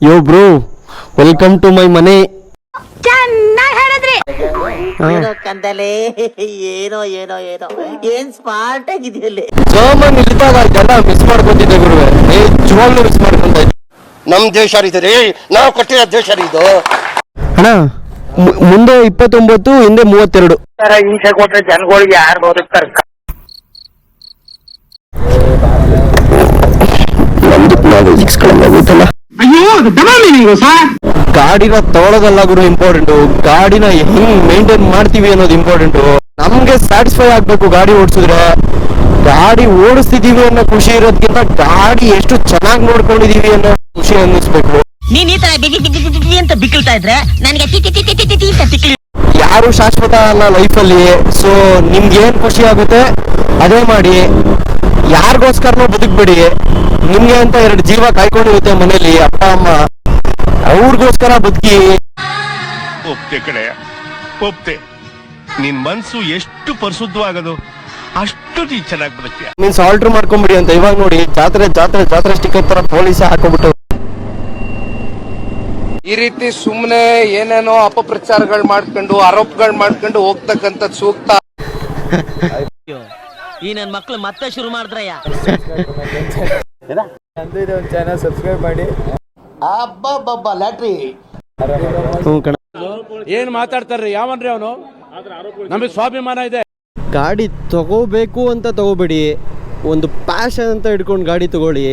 Yo bro welcome to my ಮನೆ ಚೆನ್ನಾಗಿ ಹೇಳಿದ್ರಿ ಏನೋ ಕಂದಲೆ ಏನೋ ಏನೋ ಏನೋ. ಏನ್ ಸ್ಮಾರ್ಟ್ ಆಗಿದೆಯಲ್ಲಿ ಜರ್ಮನ್ ಇಲ್ಲಿದ್ದಾಗ ಜನ ಮಿಸ್ ಮಾಡ್ಕೊತಿದ್ದೆ ಗುರುವೆ. ನಿಜವಾಗ್ಲೂ ಮಿಸ್ ಮಾಡ್ಕೊಂತ ನಮ್ ದೇಶ ರೀ ನಾವು ಕೊಟ್ಟಿರೋ ದೇಶ ರೀ ಇದು. ಅಣ್ಣ ಮು- ಮುಂದೆ ಇಪ್ಪತ್ತೊಂಬತ್ತು ಹಿಂದೆ ಮೂವತ್ತೆರಡು. ತರ ಹಿಂಸೆ ಕೊಟ್ರೆ ಜನಗಳಿಗೆ ಯಾರು ಬದುಕ್ತಾರ? ಗಾಡಿನ ತೊಳೋದಲ್ಲ ಗುರು ಇಂಪಾರ್ಟೆಂಟ್ ಗಾಡಿನ ಹೆಂಗ್ ಮೇಂಟೈನ್ ಮಾಡ್ತೀವಿ ಅನ್ನೋದು ಇಂಪಾರ್ಟೆಂಟ್ ನಮ್ಗೆ ಸ್ಯಾಟಿಸ್ಫೈ ಆಗ್ಬೇಕು ಗಾಡಿ ಓಡಿಸಿದ್ರೆ. ಗಾಡಿ ಓಡಿಸ್ತಿದೀವಿ ಅನ್ನೋ ಖುಷಿ ಇರೋದ್ಕಿಂತ ಗಾಡಿ ಎಷ್ಟು ಚೆನ್ನಾಗಿ ನೋಡ್ಕೊಂಡಿದೀವಿ ಅನ್ನೋ ಖುಷಿ ಅನ್ನಿಸ್ಬೇಕು. ನೀನ್ ಈ ತರ ಬಿಗಿ ಬಿಗಿ ಬಿಗಿ ಬಿಗಿ ಅಂತ ಬಿಕ್ಕಳ್ತಾ ಇದ್ರೆ ನನಗೆ ಯಾರು ಶಾಶ್ವತ ಅಲ್ಲ ಲೈಫಲ್ಲಿ ಸೊ ನಿಮ್ಗೆ ಏನ್ ಖುಷಿ ಆಗುತ್ತೆ? ಅದೇ ಮಾಡಿ. ಯಾರಿಗೋಸ್ಕರನೂ ಬದುಕ್ಬೇಡಿ. ನಿಮ್ಗೆ ಅಂತ ಎರಡು ಜೀವ ಕಾಯ್ಕೊಂಡಿರುತ್ತೆ ಮನೇಲಿ ಅಪ್ಪ ಅಮ್ಮ ಅವ್ರಿಗೋಸ್ಕರ ಬದುಕಿ. ಒಪ್ತೆ ಕಡೆ ಒಪ್ತೆ. ನಿನ್ ಮನ್ಸು ಎಷ್ಟು ಪರಿಶುದ್ಧವಾಗದು ಅಷ್ಟು ನೀ ಚೆನ್ನಾಗಿ ಬದುಕಿ ಮೀನ್ಸ್ ಆಲ್ಟರ್ ಮಾಡ್ಕೊಂಬಿಡಿ ಅಂತ ಇವಾಗ ನೋಡಿ ಜಾತ್ರೆ ಜಾತ್ರೆ ಜಾತ್ರೆ ಸ್ಟಿಕ್ಕರ್ ತರ ಪೊಲೀಸ್ ಹಾಕೋಬಿಟ್ಟು. ಈ ರೀತಿ ಸುಮ್ಮನೆ ಏನೇನೋ ಅಪಪ್ರಚಾರಗಳು ಮಾಡ್ಕೊಂಡು ಆರೋಪಗಳು ಮಾಡ್ಕೊಂಡು ಹೋಗ್ತಕ್ಕಂಥದ್ದು ಸೂಕ್ತ. ಈ ನನ್ ಮಕ್ಳು ಮತ್ತೆ ಶುರು ಮಾಡಿದ್ರಯ್ಯ. ಅಬ್ಬಬ್ಬಬ್ಬ ಲ್ಯಾಟ್ರಿ. ಹ್ಞೂ ಕಣ ಏನ್ ಮಾತಾಡ್ತಾರ್ರಿ? ಯಾವನ್ರಿ ಅವನು? ನಮಗೆ ಸ್ವಾಭಿಮಾನ ಇದೆ. ಗಾಡಿ ತಗೋಬೇಕು ಅಂತ ತಗೋಬೇಡಿ. ಒಂದು ಪ್ಯಾಷನ್ ಅಂತ ಇಟ್ಕೊಂಡು ಗಾಡಿ ತಗೊಳ್ಳಿ.